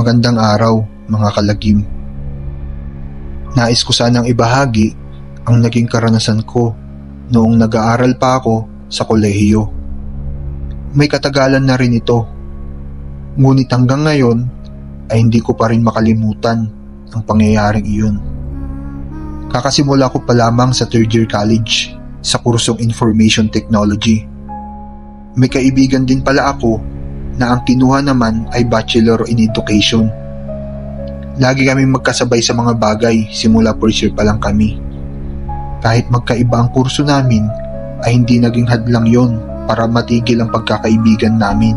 Magandang araw, mga kalagim. Nais ko sanang ibahagi ang naging karanasan ko noong nag-aaral pa ako sa kolehiyo. May katagalan na rin ito. Ngunit hanggang ngayon ay hindi ko pa rin makalimutan ang pangyayaring iyon. Kakasimula ko pa lamang sa third year college sa kursong Information Technology. May kaibigan din pala ako na ang kinuha naman ay Bachelor in Education. Lagi kami magkasabay sa mga bagay simula first year pa lang kami. Kahit magkaiba ang kurso namin, ay hindi naging hadlang yon para matigil ang pagkakaibigan namin.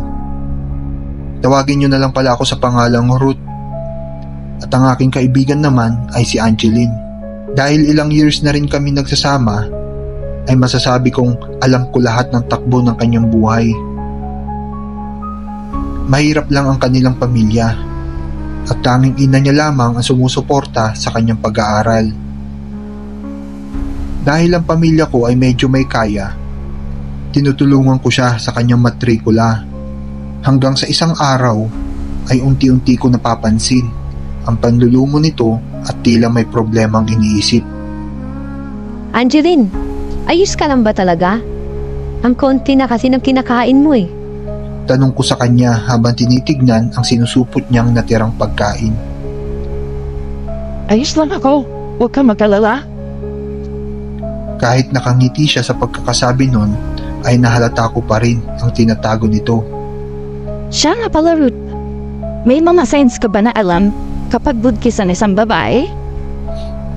Tawagin niyo na lang pala ako sa pangalang Ruth. At ang aking kaibigan naman ay si Angeline. Dahil ilang years na rin kami nagsasama, ay masasabi kong alam ko lahat ng takbo ng kanyang buhay. Mahirap lang ang kanilang pamilya at tanging ina niya lamang ang sumusuporta sa kanyang pag-aaral. Dahil ang pamilya ko ay medyo may kaya, tinutulungan ko siya sa kanyang matrikula. Hanggang sa isang araw ay unti-unti ko napapansin ang panlulumo nito at tila may problemang iniisip. Angeline, ayos ka lang ba talaga? Ang konti na kasi ng kinakain mo eh. Tanong ko sa kanya habang tinitignan ang sinusupot niyang natirang pagkain. Ayos lang ako. Huwag ka mag-alala. Kahit nakangiti siya sa pagkakasabi nun, ay nahalata ko pa rin ang tinatago nito. Siya nga pala, Ruth. May mga signs ka ba na alam kapag budkis ang isang babae?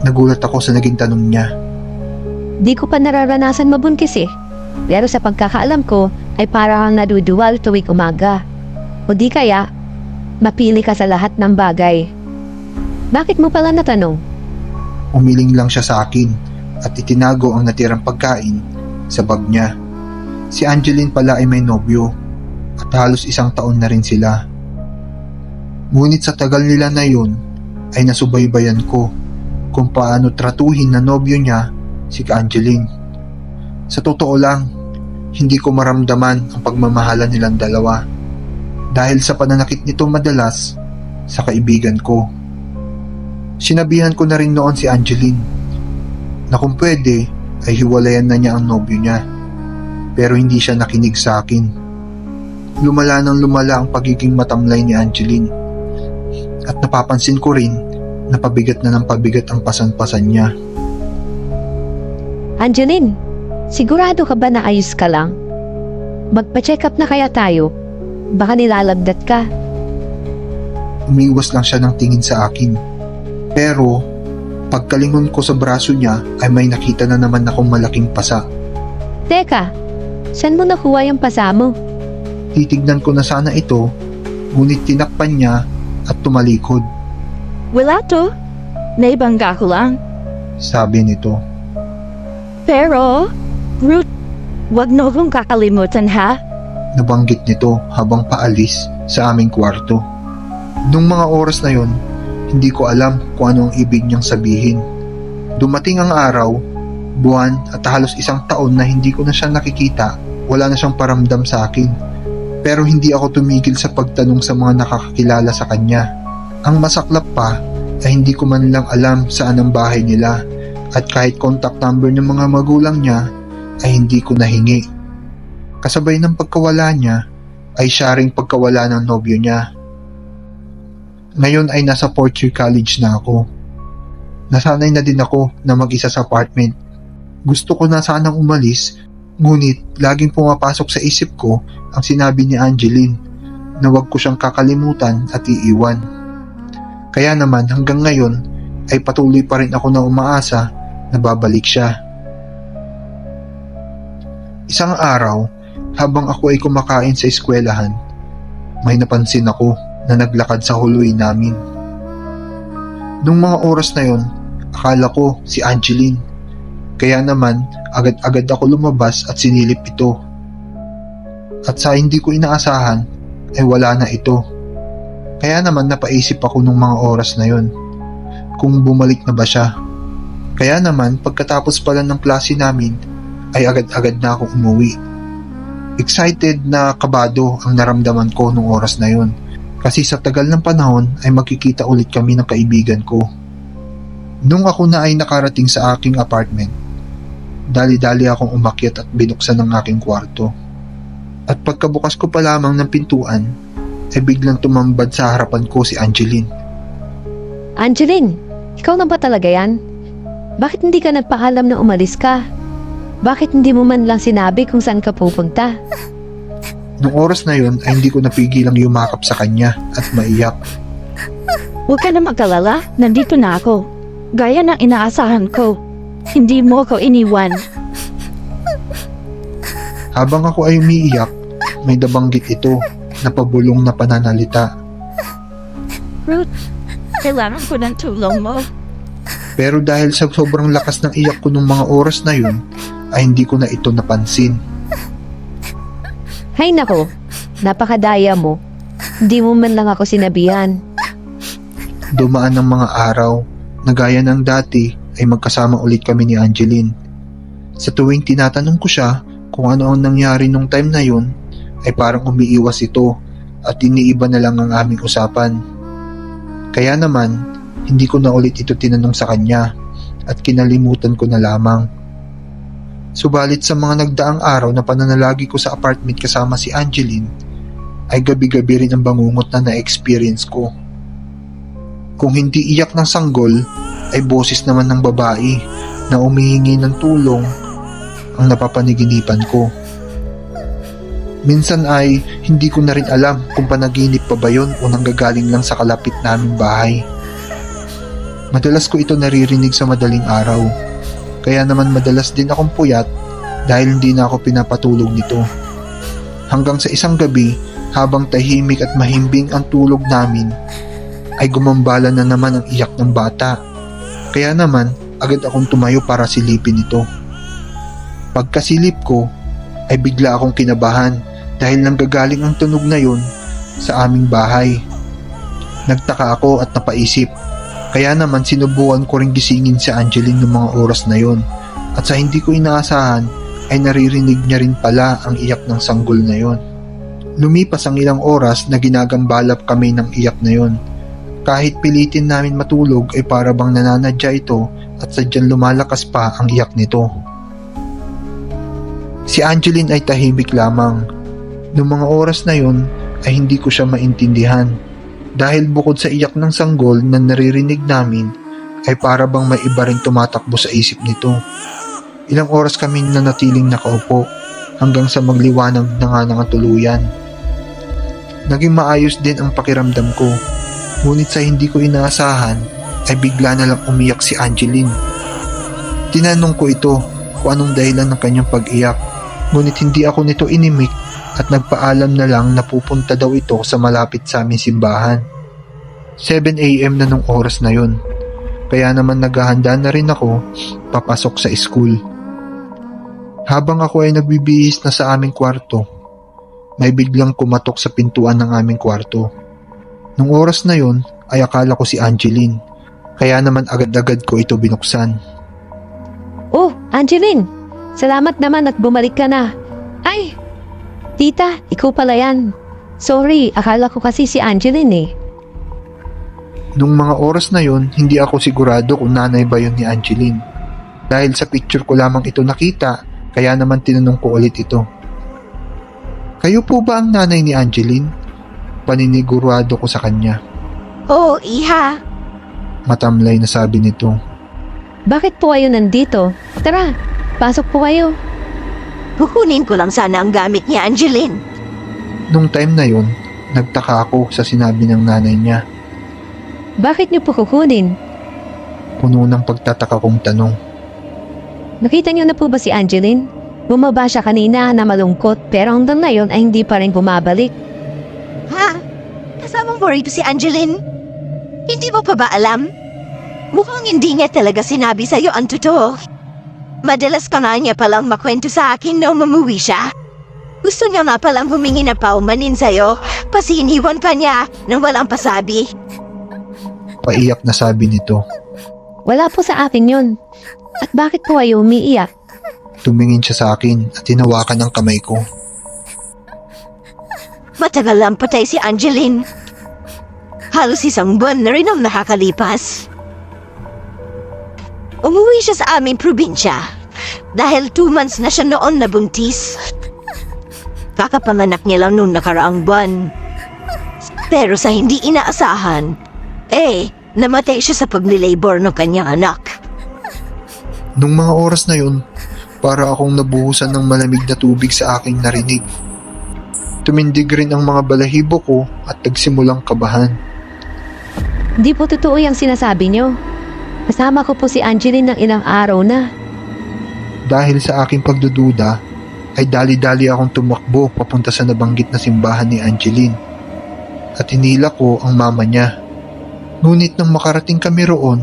Nagulat ako sa naging tanong niya. Di ko pa nararanasan mabunkis eh. Pero sa pagkakaalam ko, ay parang naduduwal tuwing umaga. O di kaya, mapili ka sa lahat ng bagay. Bakit mo pala natanong? Umiling lang siya sa akin at itinago ang natirang pagkain sa bag niya. Si Angeline pala ay may nobyo at halos isang taon na rin sila. Ngunit sa tagal nila na yun ay nasubaybayan ko kung paano tratuhin na nobyo niya si Angeline. Sa totoo lang, hindi ko maramdaman ang pagmamahalan nilang dalawa dahil sa pananakit nito madalas sa kaibigan ko. Sinabihan ko na rin noon si Angeline na kung pwede ay hiwalayan na niya ang nobyo niya pero hindi siya nakinig sa akin. Lumala nang lumala ang pagiging matamlay ni Angeline at napapansin ko rin na pabigat na ng pabigat ang pasan-pasan niya. Angeline, sigurado ka ba na ayos ka lang? Magpa-check up na kaya tayo. Baka nilalagdat ka. Umiwas lang siya ng tingin sa akin. Pero pagkalingon ko sa braso niya ay may nakita na naman akong malaking pasa. Teka, saan mo nakuha yung pasa mo? Titignan ko na sana ito, ngunit tinakpan niya at tumalikod, Wala to. Naibangga ko lang. sabi nito. Pero, Ruth, wag na akong kakalimutan ha. Nabanggit nito habang paalis sa aming kwarto. Nung mga oras na yon, hindi ko alam kung ano ang ibig niyang sabihin. Dumating ang araw, buwan at halos isang taon na hindi ko na siya nakikita, wala na siyang paramdam sa akin. Pero hindi ako tumigil sa pagtanong sa mga nakakakilala sa kanya. Ang masaklap pa ay hindi ko man lang alam saan ang bahay nila at kahit contact number ng mga magulang niya ay hindi ko nahingi. Kasabay ng pagkawala niya ay siya ring pagkawala ng nobyo niya. Ngayon ay nasa fourth year college na ako. Nasanay na din ako na mag-isa sa apartment. Gusto ko na sanang umalis, ngunit laging pumapasok sa isip ko ang sinabi ni Angeline na wag ko siyang kakalimutan at iiwan. Kaya naman hanggang ngayon ay patuloy pa rin ako na umaasa na babalik siya. Isang araw, habang ako ay kumakain sa eskwelahan, may napansin ako na naglakad sa huluy namin. Nung mga oras na yon, akala ko si Angeline. Kaya naman, agad-agad ako lumabas at sinilip ito. At sa hindi ko inaasahan, ay wala na ito. Kaya naman napaisip ako nung mga oras na yon kung bumalik na ba siya. Kaya naman pagkatapos pala ng klase namin ay agad-agad na ako umuwi. Excited na kabado ang naramdaman ko nung oras na yon Kasi sa tagal ng panahon ay magkikita ulit kami ng kaibigan ko. Nung ako na ay nakarating sa aking apartment, dali-dali akong umakyat at binuksan ang aking kwarto. At pagkabukas ko pa lamang ng pintuan, ay biglang tumambad sa harapan ko si Angeline. Angeline, ikaw na ba talaga yan? Bakit hindi ka nagpaalam na umalis ka? Bakit hindi mo man lang sinabi kung saan ka pupunta? Nung oras na yun ay hindi ko napigilang yumakap sa kanya at maiyak. Huwag ka na magkalala, nandito na ako. Gaya ng inaasahan ko. Hindi mo ako iniwan. Habang ako ay umiiyak, may dabanggit ito na pabulong na pananalita. Ruth, kailangan ko ng tulong mo. Pero dahil sa sobrang lakas ng iyak ko nung mga oras na yun, ay hindi ko na ito napansin. Hay nako, napakadaya mo. Hindi mo man lang ako sinabihan. Dumaan ng mga araw na gaya ng dati ay magkasama ulit kami ni Angeline. Sa tuwing tinatanong ko siya kung ano ang nangyari nung time na yun, ay parang umiiwas ito at iniiba na lang ang aming usapan. Kaya naman, hindi ko na ulit ito tinanong sa kanya at kinalimutan ko na lamang. Subalit sa mga nagdaang araw na pananalagi ko sa apartment kasama si Angeline, ay gabi-gabi rin ang bangungot na na-experience ko. Kung hindi iyak ng sanggol, ay boses naman ng babae na umihingi ng tulong ang napapaniginipan ko. Minsan ay hindi ko na rin alam kung panaginip pa ba yun o nanggagaling lang sa kalapit naming bahay. Madalas ko ito naririnig sa madaling araw. Kaya naman madalas din akong puyat dahil hindi na ako pinapatulog nito. Hanggang sa isang gabi, habang tahimik at mahimbing ang tulog namin, ay gumambala na naman ang iyak ng bata. Kaya naman, agad akong tumayo para silipin ito. Pagkasilip ko, ay bigla akong kinabahan dahil nanggagaling ang tunog na yun sa aming bahay. Nagtaka ako at napaisip, kaya naman sinubukan ko ring gisingin si Angeline ng mga oras na yon at sa hindi ko inaasahan ay naririnig niya rin pala ang iyak ng sanggol na yon. Lumipas ang ilang oras na ginagambalap kami ng iyak na yon. Kahit pilitin namin matulog ay para bang nananadya ito at sadyang lumalakas pa ang iyak nito. Si Angeline ay tahimik lamang. Noong mga oras na yon ay hindi ko siya maintindihan dahil bukod sa iyak ng sanggol na naririnig namin ay para bang may iba rin tumatakbo sa isip nito. Ilang oras kami nanatiling nakaupo hanggang sa magliwanag na nga ng tuluyan. Naging maayos din ang pakiramdam ko. Ngunit sa hindi ko inaasahan ay bigla na lang umiyak si Angeline. Tinanong ko ito kung anong dahilan ng kanyang pag-iyak. Ngunit hindi ako nito inimik at nagpaalam na lang na pupunta daw ito sa malapit sa aming simbahan. 7am na nung oras na yun. Kaya naman naghahanda na rin ako papasok sa school. Habang ako ay nagbibihis na sa aming kwarto, may biglang kumatok sa pintuan ng aming kwarto. Nung oras na yun ay akala ko si Angeline. Kaya naman agad-agad ko ito binuksan. Oh, Angeline! Salamat naman at bumalik ka na. Ay! Tita, ikaw pala yan. Sorry, akala ko kasi si Angeline eh. Nung mga oras na yon, hindi ako sigurado kung nanay ba yun ni Angeline. Dahil sa picture ko lamang ito nakita, kaya naman tinanong ko ulit ito. Kayo po ba ang nanay ni Angeline? Paninigurado ko sa kanya. Oo, iha. Matamlay na sabi nito. Bakit po kayo nandito? Tara, pasok po kayo. Kukunin ko lang sana ang gamit ni Angeline. Nung time na yon, nagtaka ako sa sinabi ng nanay niya. Bakit niyo po kukunin? Puno ng pagtataka kong tanong. Nakita niyo na po ba si Angeline? Bumaba siya kanina na malungkot pero hanggang ngayon ay hindi pa rin bumabalik. Ha? Kasama mo rito si Angeline? Hindi mo pa ba alam? Mukhang hindi niya talaga sinabi sa'yo ang totoo. Madalas ka na niya palang makwento sa akin nung mamuwi siya. Gusto niya na palang humingi na paumanin sa'yo, pasi iniwan ka niya nang walang pasabi. Paiyak na sabi nito. Wala po sa akin yun. At bakit po kayo umiiyak? Tumingin siya sa akin at tinawakan ang kamay ko. Matagal lang patay si Angeline. Halos isang buwan na rin ang nakakalipas. Umuwi siya sa aming probinsya dahil two months na siya noon nabuntis. Kakapanganak niya lang noong nakaraang buwan. Pero sa hindi inaasahan, eh, namatay siya sa paglilabor ng kanyang anak. Nung mga oras na yun, para akong nabuhusan ng malamig na tubig sa aking narinig. Tumindig rin ang mga balahibo ko at nagsimulang kabahan. Hindi po totoo yung sinasabi niyo. Kasama ko po si Angeline ng ilang araw na. Dahil sa aking pagdududa, ay dali-dali akong tumakbo papunta sa nabanggit na simbahan ni Angeline. At hinila ko ang mama niya. Ngunit nang makarating kami roon,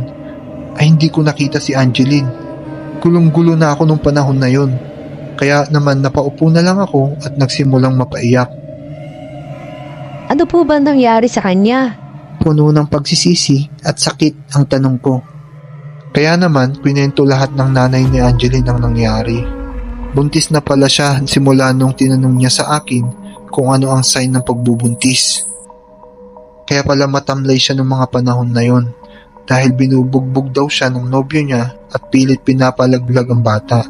ay hindi ko nakita si Angeline. Gulong-gulo na ako nung panahon na yon. Kaya naman napaupo na lang ako at nagsimulang mapaiyak. Ano po ba nangyari sa kanya? Puno ng pagsisisi at sakit ang tanong ko. Kaya naman, kwento lahat ng nanay ni Angeline ang nangyari. Buntis na pala siya simula nung tinanong niya sa akin kung ano ang sign ng pagbubuntis. Kaya pala matamlay siya ng mga panahon na yon dahil binubugbog daw siya ng nobyo niya at pilit pinapalaglag ang bata.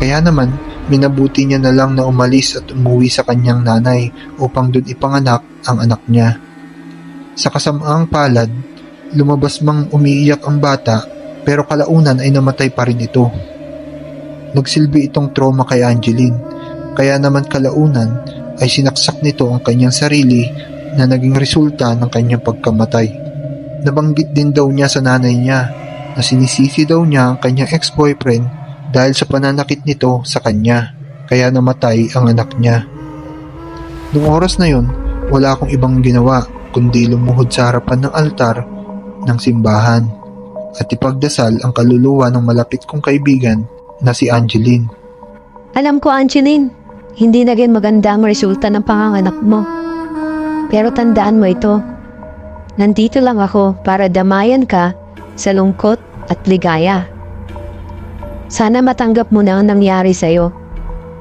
Kaya naman, minabuti niya na lang na umalis at umuwi sa kanyang nanay upang doon ipanganak ang anak niya. Sa kasamaang palad, lumabas mang umiiyak ang bata pero kalaunan ay namatay pa rin ito. Nagsilbi itong trauma kay Angeline kaya naman kalaunan ay sinaksak nito ang kanyang sarili na naging resulta ng kanyang pagkamatay. Nabanggit din daw niya sa nanay niya na sinisisi daw niya ang kanyang ex-boyfriend dahil sa pananakit nito sa kanya kaya namatay ang anak niya. Noong oras na yun, wala akong ibang ginawa kundi lumuhod sa harapan ng altar ng simbahan at ipagdasal ang kaluluwa ng malapit kong kaibigan na si Angeline. Alam ko, Angeline, hindi naging maganda ang resulta ng panganganak mo. Pero tandaan mo ito. Nandito lang ako para damayan ka sa lungkot at ligaya. Sana matanggap mo na ang nangyari sa'yo.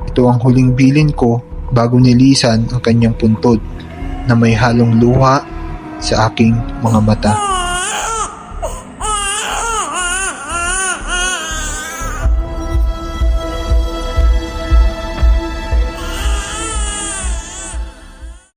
Ito ang huling bilin ko bago nilisan ang kanyang puntod na may halong luha sa aking mga mata.